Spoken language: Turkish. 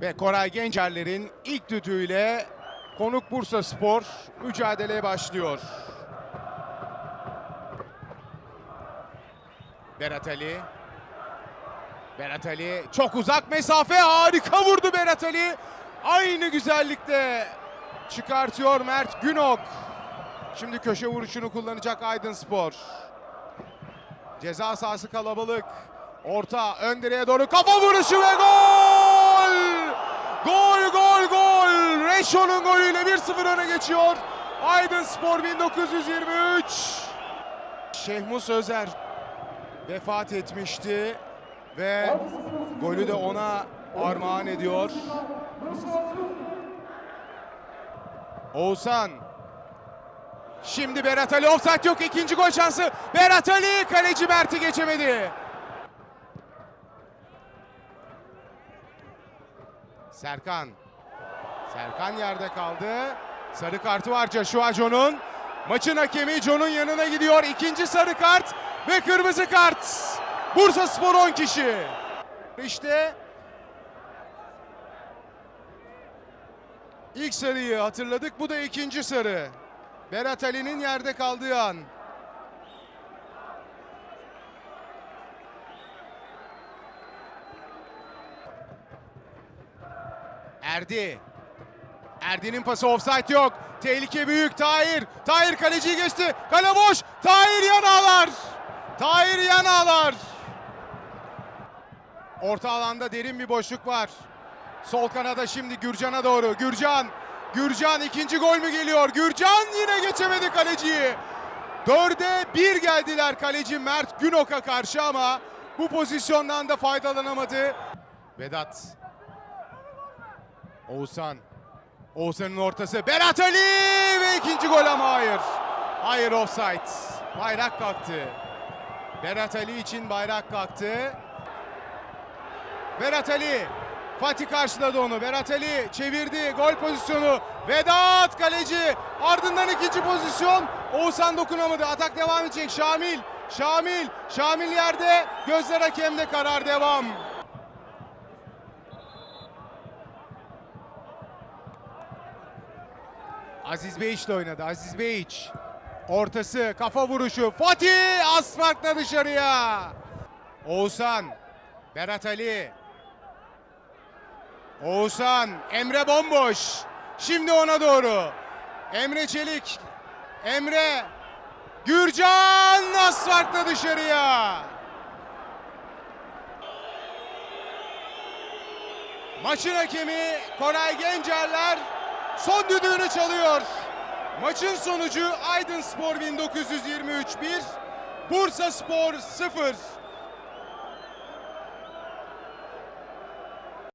Ve Koray Gencerler'in ilk düdüğüyle konuk Bursa Spor mücadeleye başlıyor. Berat Ali. Berat Ali çok uzak mesafe harika vurdu Berat Ali. Aynı güzellikte çıkartıyor Mert Günok. Şimdi köşe vuruşunu kullanacak Aydın Spor. Ceza sahası kalabalık. Orta ön direğe doğru kafa vuruşu ve gol! Gol gol gol! Reşo'nun golüyle 1-0 öne geçiyor. Aydın Spor 1923. Şehmus Özer vefat etmişti ve golü de ona armağan ediyor. Oğuzhan Şimdi Berat Ali offside yok ikinci gol şansı. Berat Ali kaleci Mert'i geçemedi. Serkan. Serkan yerde kaldı. Sarı kartı var Joshua John'un. Maçın hakemi John'un yanına gidiyor. İkinci sarı kart ve kırmızı kart. Bursa Spor 10 kişi. İşte ilk sarıyı hatırladık. Bu da ikinci sarı. Berat Ali'nin yerde kaldığı an. Erdi. Erdi'nin pası offside yok. Tehlike büyük. Tahir. Tahir kaleciyi geçti. Kale boş. Tahir yan ağlar. Tahir yan. Orta alanda derin bir boşluk var. Sol kanada şimdi Gürcan'a doğru. Gürcan. Gürcan ikinci gol mü geliyor? Gürcan yine geçemedi kaleciyi. Dörde bir geldiler kaleci Mert Günok'a karşı ama bu pozisyondan da faydalanamadı. Vedat. Oğuzhan. Oğuzhan'ın ortası. Berat Ali ve ikinci gol ama hayır. Hayır offside. Bayrak kalktı. Berat Ali için bayrak kalktı. Berat Ali. Fatih karşıladı onu. Berat Ali çevirdi. Gol pozisyonu. Vedat kaleci. Ardından ikinci pozisyon. Oğuzhan dokunamadı. Atak devam edecek. Şamil. Şamil. Şamil yerde. Gözler hakemde karar devam. Aziz Beyiç de oynadı. Aziz Beyiç. Ortası, kafa vuruşu. Fatih az farkla dışarıya. Oğuzhan. Berat Ali. Oğuzhan. Emre bomboş. Şimdi ona doğru. Emre Çelik. Emre. Gürcan az farkla dışarıya. Maçın hakemi Koray Gencerler son düdüğünü çalıyor. Maçın sonucu Aydın Spor 1923 1, Bursa Spor 0.